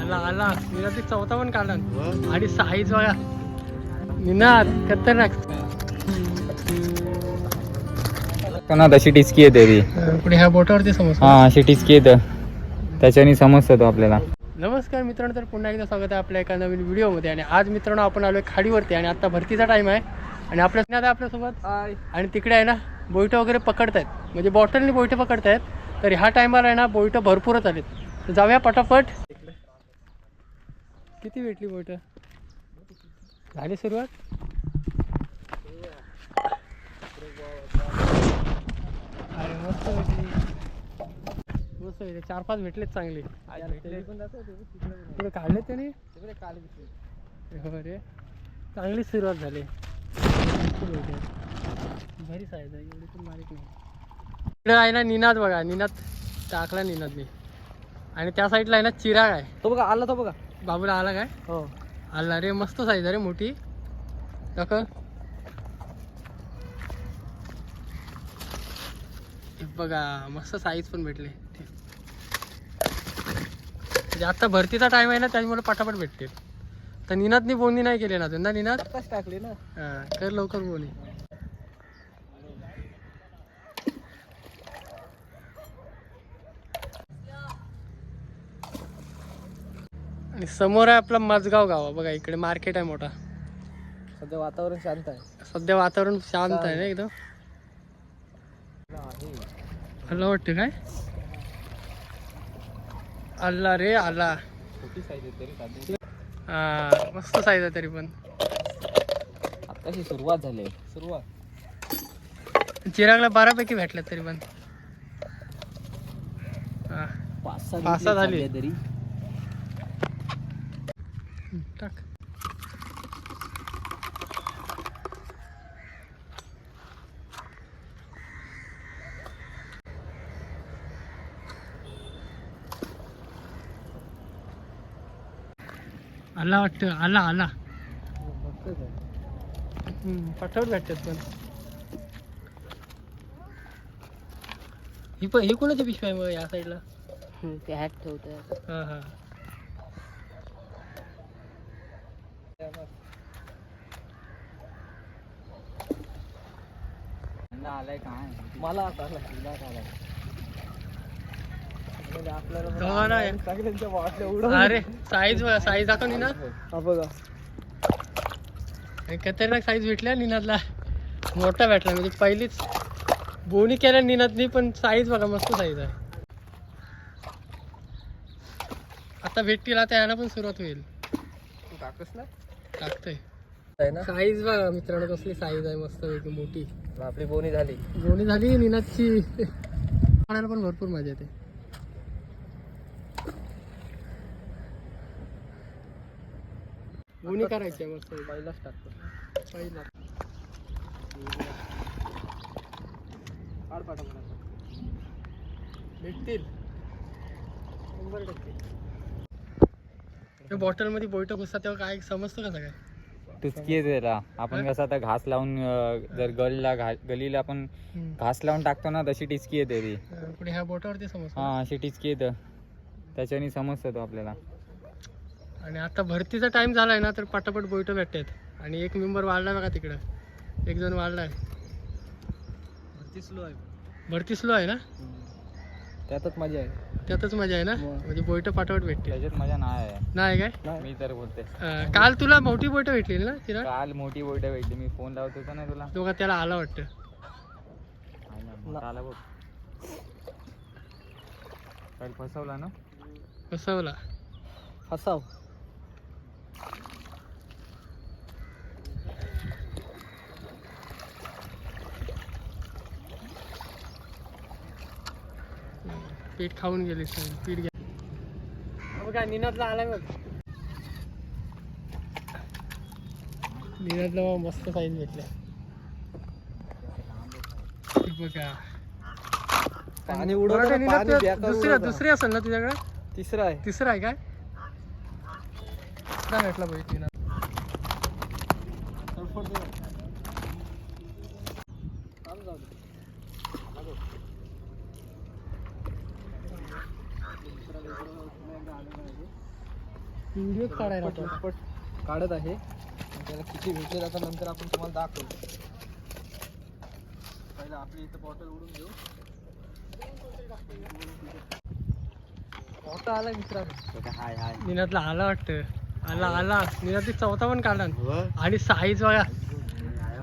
आला आला आला. ते चौथा पण काढला. आणि साईज बघा निनाद खतरनाक. ना तशी टिचकी येते ती. पुढे ह्या बोटावरती समोसा हा अशी टिचकी येतं. त्याच्याने समजतं तो आपल्याला. नमस्कार मित्रांनो तर पुन्हा एकदा स्वागत आहे आपल्या एका नवीन व्हिडिओमध्ये. आणि आज मित्रांनो आपण आलोय खाडीवरती आणि आता भरतीचा टाइम आहे. आणि आपल्या स्नेहात आहे आपल्यासोबत? आणि तिकडे आहे ना बोईटं वगैरे पकडतायत. म्हणजे बॉटलनी बोईटं पकडतायत. तर ह्या टायमाला आहे ना बोईटं भरपूरच आलेत. तर जाऊया पटापट. किती भेटली बोईटं झाली सुरुवात? अरे मस्त भेटली मस्त भेटले चार पाच भेटलेत चांगले. पुढे काढले त्याने? हो रे. चांगली सुरुवात झाली. भारी साईज आहे एवढी पण बारीक नाही. इकडे आहे ना निनाद बघा. निनाद टाकला निनादने. आणि त्या साईडला आहे ना चिराग आहे. तो बघा आला तो बघा. बाबूला आला काय? हो. आला रे मस्त साईज रे मोठी. दाखव. बघा मस्त साईज पण भेटले. म्हणजे आता भरतीचा टाइम आहे ना त्याच्यामुळे पटापट भेटते तर निनादनी बोनी नाही केली ना अजून ना निनाद? टाकले ना. हा, कर लवकर बोनी आणि समोर आहे आपला माझगाव गाव. बघा इकडे मार्केट आहे मोठा. सध्या वातावरण शांत आहे. सध्या वातावरण शांत आहे ना एकदम? आला वाटतं काय? आला रे आला. छोटी साईज आहे तरी साधी. हा मस्त साईज आहे तरी पण. आत्ताशी सुरुवात झाली. आहे. सुरुवात. चिरागला बारापैकी भेटल्या तरी पण. हा. पाच सहा झाली. भेटले तरी. टाक आला वाटतं आला आला. पटापट भेटतात पण. ही पण ही कोणाची पिशवी आहे मग या साईडला ते हॅट ठेवतात हा हा. आलाय काय मला आता आला तुला आता आला म्हणजे आपल्याला. सगळ्यांच्या वाटल्या उडवून अरे साईज बघा साईज दाखव हा बघा. खतरनाक साईज भेटल्या निनादला. मोठा भेटला म्हणजे पहिलीच. बोनी केल्या निनादनी पण साईज बघा मस्त साईज आहे. आता भेटतील आता याला पण सुरुवात होईल. तू टाकस ना? टाकतोय. आहे ना? साईज बघा मित्रांनो कसली साईज आहे मस्त पैकी मोठी. आपली बोनी झाली. बोनी झाली निनादची पाण्याला पण भरपूर मजा येते. बोनी करायची आहे मस्त पहिलाच टाकतो. पहिला. भेटतील. शंभर टक्के. बॉटलमध्ये बोईट घुसतात तेव्हा काय समजतं कसं काय? टुचकी येते त्याला आपण कसं आता घास लावून अं, जर गलीला घा गलीला आपण घास लावून टाकतो ना तशी टिचकी येते ती. अं, पुढे ह्या बोटावरती समजतं हा अशी टिचकी येतं. त्याच्याने समजतं तो आपल्याला. आणि आता भरतीचा टाइम झालाय ना तर पटापट बोईट भेटतात. आणि एक मेंबर वाढलाय बघा तिकडं. एक जण वाढलाय. भरती स्लो आहे. भरती स्लो आहे ना? त्यातच मजा आहे. त्यातच मजा आहे ना? मग. म्हणजे बोईट पाटापट भेटते त्याच्यात मजा नाही आहे. नाही काय? मी तर बोलते. अं, काल तुला मोठी बोईट भेटली ना तिला काल मोठी बोट भेटली. मी फोन लावत होतो ना तुला. दोघा त्याला आला वाटतं? ना, मोठा आला बघ. काल फसवला ना? फसवला. हसाव पीठ खाऊन गेले सगळे. पीठ घ्या. बघा निनादला आलाय बघ. निनादला मस्त साईज भेटल्या हे बघा. पाणी उडवलं दुसरी असेल ना तुझ्याकडे? तिसरा आहे. तिसरा आहे काय? भेटला पाहिजे निनाद. व्हिडिओ काढायला पट- आपण. पट काढत आहे. त्याला किती भेटले जातात नंतर आपण तुम्हाला दाखवतो पहिलं आपली इथं बॉटल उडून घेऊ. मोठा आला मित्रांनो. हाय हाय. निनादला आला वाटतं. आला आला. निनादची चौथा पण काढला आणि साईज बघा.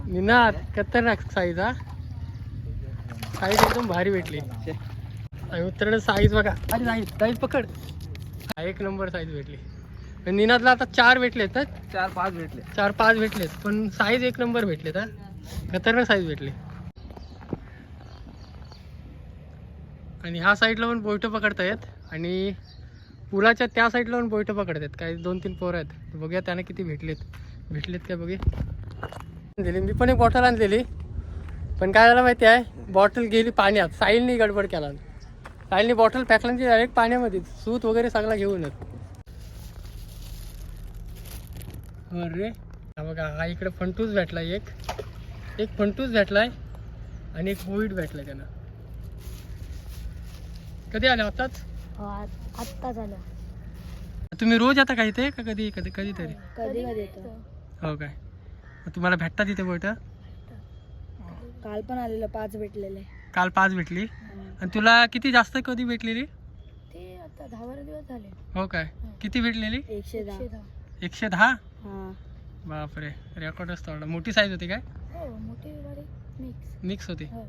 निनाद खतरनाक साईज हा. साईज एकदम भारी भेटली. आणि मित्रांनो साईज बघा. अरे साईज साईज पकड. एक नंबर साईज भेटली. निनादला आता चार भेटलेत ना चार पाच भेटले. चार पाच भेटलेत. पण साईज एक नंबर भेटलेत हा? खतरनाक साईज भेटली. आणि ह्या साईडला पण बोईटं पकडतायत. आणि पुलाच्या त्या साईडला पण बोईटं पकडतात काही दोन तीन पोरं आहेत. बघूया त्यांना किती भेटलेत. भेटलेत काय बघे दिली मी पण एक बॉटल आणलेली. पण काय झालं माहिती आहे? बॉटल गेली पाण्यात. साईलनी गडबड केला. साईलनी बॉटल पॅकलांची डायरेक्ट पाण्यामध्ये सूत वगैरे सगळा घेऊनच अरे हा बघा हा इकडे फंटूस भेटला एक. एक फंटूस भेटलाय आणि एक बोईट भेटलाय त्यांना. कधी आले आताच? आत्ता झालं. तुम्ही रोज आता काय इथे? का कधी कधी कधीतरी कधी कधी येतो. हो काय? मग तुम्हाला भेटतात इथे बोईट काल पण आलेलं पाच भेटलेले. काल पाच भेटली. आणि तुला किती जास्त कधी भेटलेली? ते आता दहा बारा दिवस झाले. हो काय? किती भेटलेली? एकशे दहा. एकशे दहा? हा. बापरे रेकॉर्डच तोडला मोठी साईज होती काय? हो मिक्स मिक्स होती. हो.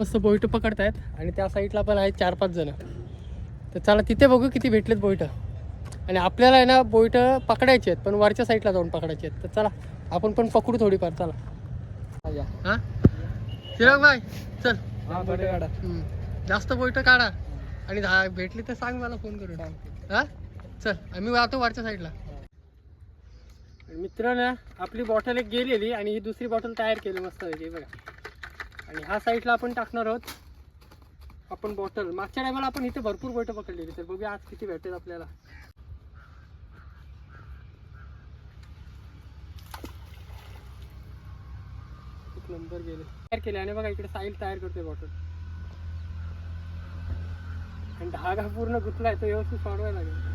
मस्त बोईट पकडतायत. आणि त्या साईडला पण आहेत चार पाच जण. तर चला तिथे बघू किती भेटलेत बोईट. आणि आपल्याला आहे ना बोईट पकडायची आहेत पण वरच्या साईडला जाऊन पकडायची आहेत. तर चला आपण पण पकडू थोडीफार चला. हा, या. हां चिराग बाय चल. हा, बरं काढा. हम्म. जास्त बोईट काढा. आणि दहा भेटली तर सांग मला फोन करून. हां? चल आम्ही जातो वरच्या साईडला मित्रांनो आपली बॉटल एक गेलेली आणि ही दुसरी बॉटल तयार केली मस्त बघा. आणि ह्या साईडला आपण टाकणार आहोत. आपण बॉटल मागच्या टायमाला आपण इथे भरपूर बोटं पकडलेली तर बघूया आज किती भेटेल आपल्याला. नंबर गेले. तयार केले आणि बघा इकडे साईल तयार करते बॉटल आणि धागा पूर्ण गुतलाय तो व्यवस्थित सोडवायला लागेल.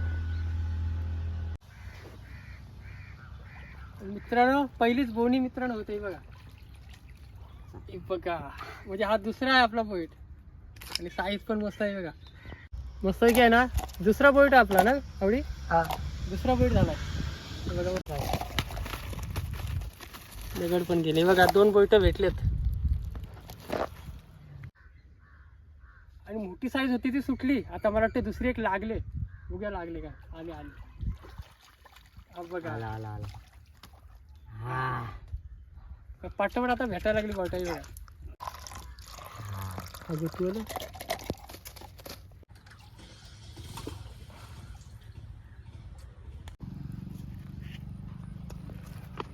मित्रांनो पहिलीच बोनी मित्रांनो होते बघा. बघा म्हणजे हा दुसरा आहे आपला पोईट आणि साईज पण मस्त आहे बघा. मस्त आहे ना दुसरा पोईट आपला ना आवडी? हा. दुसरा पोईट बघा आहे. दगड पण गेले. बघा दोन बोईट भेटलेत. आणि मोठी साईज होती ती सुटली. आता मला वाटते दुसरी एक लागले. बघूया लागले का? आले आले. बघा. आला आला आला. पाठवण आता भेटायला लागली आलं?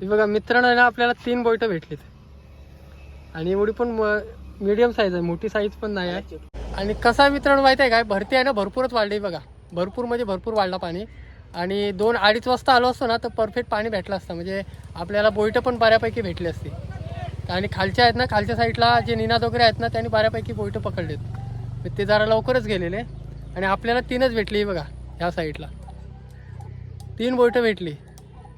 हे बघा मित्रांनो आहे ना आपल्याला तीन बोईट भेटलीत. आणि एवढी पण मीडियम साईज आहे मोठी साईज पण नाही आहे. आणि कसा मित्रांनो माहिती आहे काय भरती आहे ना भरपूरच वाढली बघा. भरपूर म्हणजे भरपूर वाढला पाणी. आणि दोन अडीच वाजता आलो असतो ना तर परफेक्ट पाणी भेटलं असतं. म्हणजे आपल्याला बोईटं पण बऱ्यापैकी भेटली असती. आणि खालच्या आहेत ना खालच्या साईडला जे निनाद वगैरे आहेत ना त्यांनी बऱ्यापैकी बोईटं पकडलेत तर ते जरा लवकरच गेलेले. आणि आपल्याला तीनच भेटली बघा ह्या साईडला. तीन बोईटं भेटली.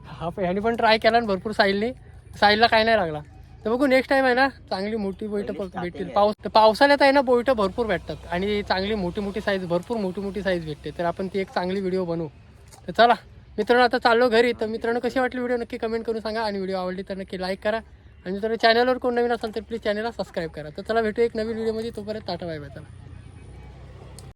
हा ह्यानी पण ट्राय केला आणि भरपूर साईलनी. साईलला काय नाही लागला. तर बघू नेक्स्ट टाइम आहे ना चांगली मोठी बोईटं पक- भेटतील. पाऊस तर पावसाळ्यात आहे ना बोईटं भरपूर भेटतात. आणि चांगली मोठी मोठी साईज भरपूर मोठी मोठी साईज भेटते. तर आपण ती एक चांगली व्हिडिओ बनवू. तर चला मित्रांनो आता चाललो घरी. तर मित्रांनो कशी वाटली व्हिडिओ? नक्की कमेंट करून सांगा. आणि व्हिडिओ आवडली तर नक्की लाईक करा. आणि मित्रांनो चॅनलवर कोण नवीन असेल तर प्लीज चॅनलला सबस्क्राईब करा. तर चला भेटू एक नवीन व्हिडिओमध्ये तोपर्यंत टाटा बाय बाय चला.